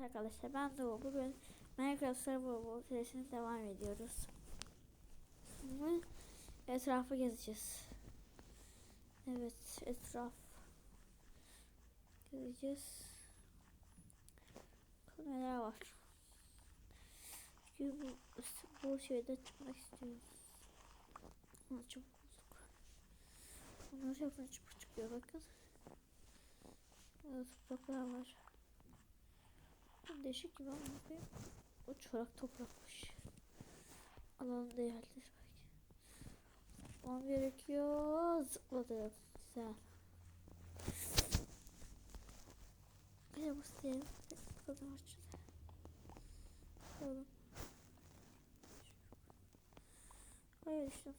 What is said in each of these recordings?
Evet arkadaşlar ben Doğu. Bugün Minecraft Survival serisine devam ediyoruz. Şimdi etrafı gezeceğiz. Evet etraf gezeceğiz. Bakalım neler var. Çünkü bu, bu şeyde çıkmak istiyorum. Ha, çabuk bulduk. Bunlar yapınca çabuk çıkıyor bakın. Evet, topraklar var. Değişik gibi ama bakayım. O çorak toprakmış. Alanı değerlidir belki. Zıplamam gerekiyor. Zıpladım. Güzel. Hadi bu diyelim. Bakalım açıldı. Bakalım. Hayır işte.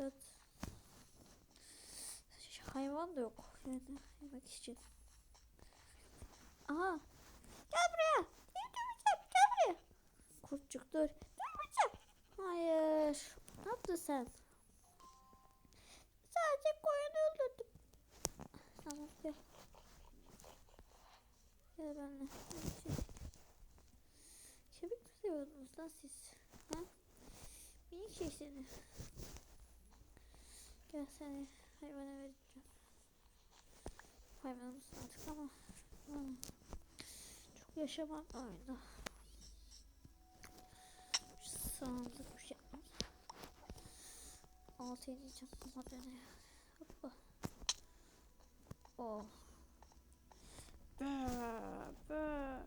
Evet. Hayvan da yok yani yemek için. Aha. Gel buraya. Gel durmayacağım. Gel buraya. Kurtçuk dur. Durmayacağım. Hayır. Ne yaptın sen? Sadece koyunu öldürdüm. Tamam gel. Gel benimle. Kemik mi seviyordunuz lan siz? Ha? Minik şey seni. Gel seni hayvana vereceğim. Hayvanımız artık ama hmm, çok yaşamam oyunda. Şu sandık bir şey yapmam. Altı ineceğim ama dene. Hoppa. Oh. Bö.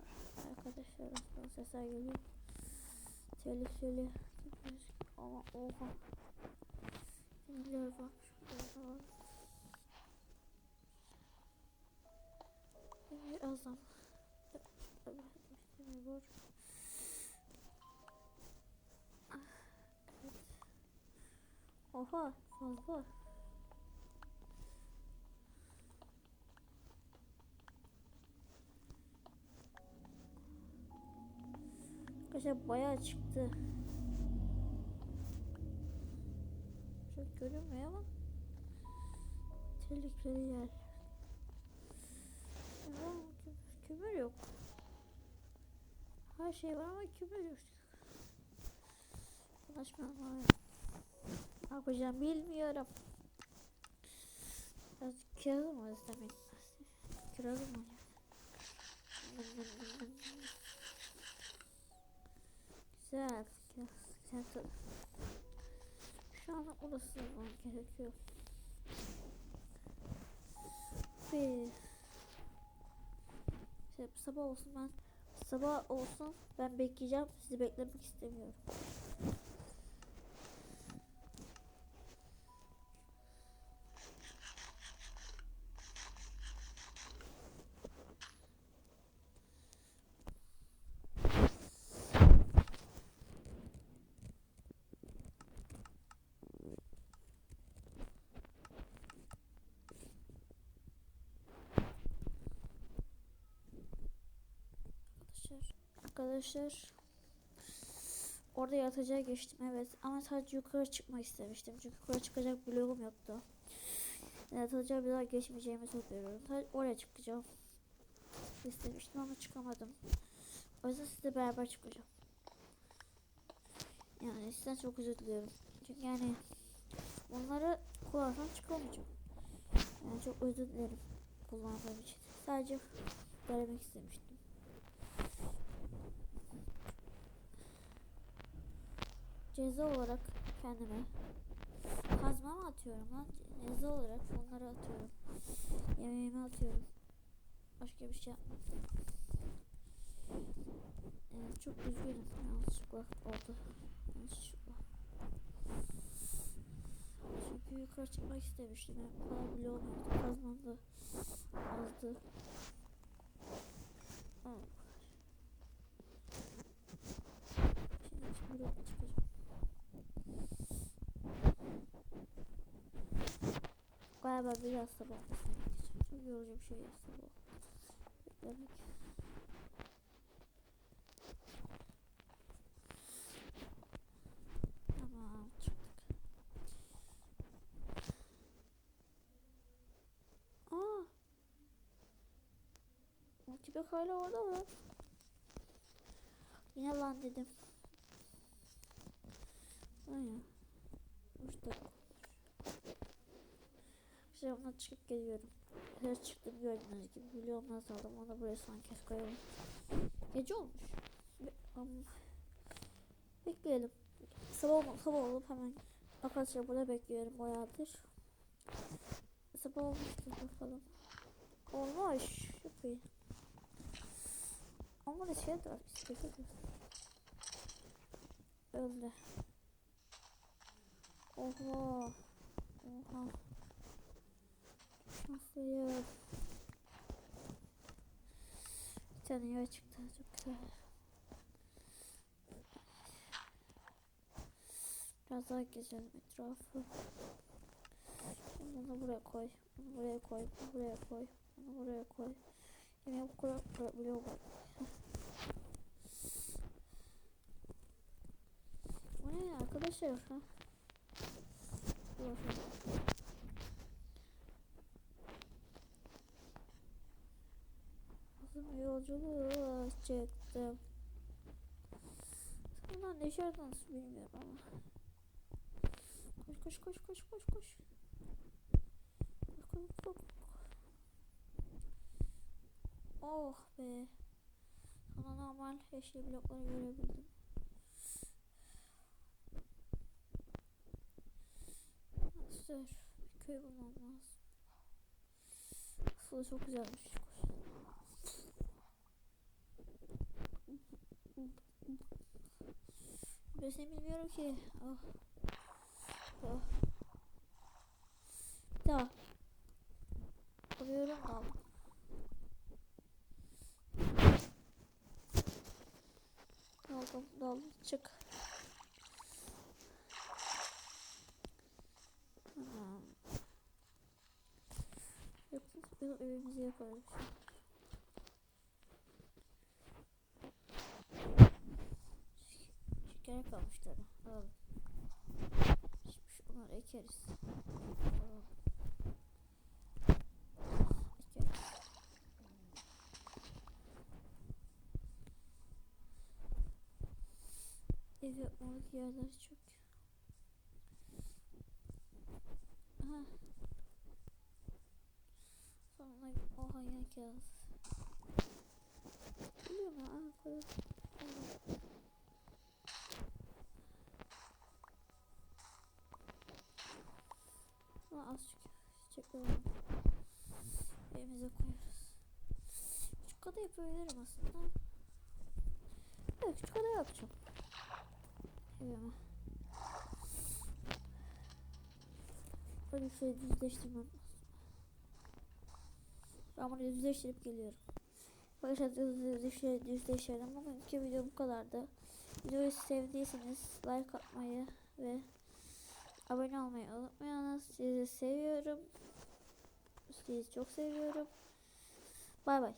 Arkadaşlar aslında sesler geliyor. Tehlikeli. Ama oha. Neler var? Şurada var. Birazdan. var. Ah, Evet. Oha fazla. Arkadaşlar bayağı çıktı. Çok görünmüyor ama tehlikeli yer. Ama kömür yok. Her şey var ama kömür yok. Ulaşmam lazım. Ne yapacağım bilmiyorum. Biraz kirazım var istemeyin. Kirazım var. Güzel. Kiraz. Güzel tadı. Şu an orası olmam gerekiyor. Bir. Şey, sabah olsun ben sabah olsun ben bekleyeceğim sizi beklemek istemiyorum. Arkadaşlar, orada yatacağa geçtim evet ama sadece yukarı çıkmak istemiştim çünkü yukarı çıkacak bloğum yoktu. Yatacağa bir daha geçmeyeceğimi söylüyorum. Sadece oraya çıkacağım istemiştim ama çıkamadım. O yüzden sizle beraber çıkacağım. Yani sizden çok özür diliyorum. Çünkü yani onları kullansam çıkamayacağım. Yani çok özür dilerim kullandığım için. Sadece denemek istemiştim. Ceza olarak kendime kazma mı atıyorum lan? Ceza olarak onları atıyorum. Yemeğimi atıyorum. Başka bir şey yapmam. Evet, çok üzgünüm. Yanlışlıkla oldu. Yanlışlıkla. Çünkü yukarı çıkmak istemiştim. Yani kadar bile olmuyordu. Kazmam da azdı. Galiba biraz sabah geçeceğim. Yorucu bir şey yok sabah. Beklemek. Tamam çıktık. Aa. O hala orada mı? Yine lan dedim. Aynen. 3 dakika. Şimdi çıkıp geliyorum. Her çıktım gördüğünüz gibi. Biliyorum nasıl aldım. Onu buraya son kez koyalım. Gece olmuş. Bekleyelim. Sabah, sabah olup hemen arkadaşlar burada bekliyorum bayağıdır. Sabah olmuştur bakalım. Olmuş. Çok iyi. Ama da şey de var. De. Öldü. Oha. Oha. Şanslıyım. Bir tane yer çıktı. Çok güzel. Biraz daha gezelim etrafı. Bunu buraya koy. Bunu buraya koy. Bunu buraya koy. Bunu buraya koy. Yine bu kadar buraya koy. Bu ne arkadaşlar? Ha? Dur yolculuğa çıktım. Bunlar ne şarkı nasıl bilmiyorum ama. Koş koş koş koş koş koş. Koş koş koş. Oh be. Sana normal yeşil blokları görebildim. Dur. Bir köy bulmam lazım. Aslında çok güzelmiş. Burasını bilmiyorum ki. Oh. Oh. Tamam. Alıyorum da. Aldım, aldım. Çık. Tamam. Yok, yok, evimizi yaparız. Şeker kalmışlar. Alalım. Şimdi şunları ekeriz. Alalım. Ekeriz. Ev yapmalık yerler çok. Aha. Sonra oha yine kağıt. Biliyor musun? Aa koyalım. Koyalım. Ama az çiçeklerim. Evimize koyarız. Küçük ada yapabilirim aslında. Evet küçük ada yapacağım. Evime. Böyle şey düzleştirmem lazım. Ben bunu düzleştirip geliyorum. Arkadaşlar düzleştirdim. düzleştirdim. Bugünkü video bu kadardı. Videoyu sevdiyseniz like atmayı ve abone olmayı unutmayınız. Sizi seviyorum. Sizi çok seviyorum. Bay bay.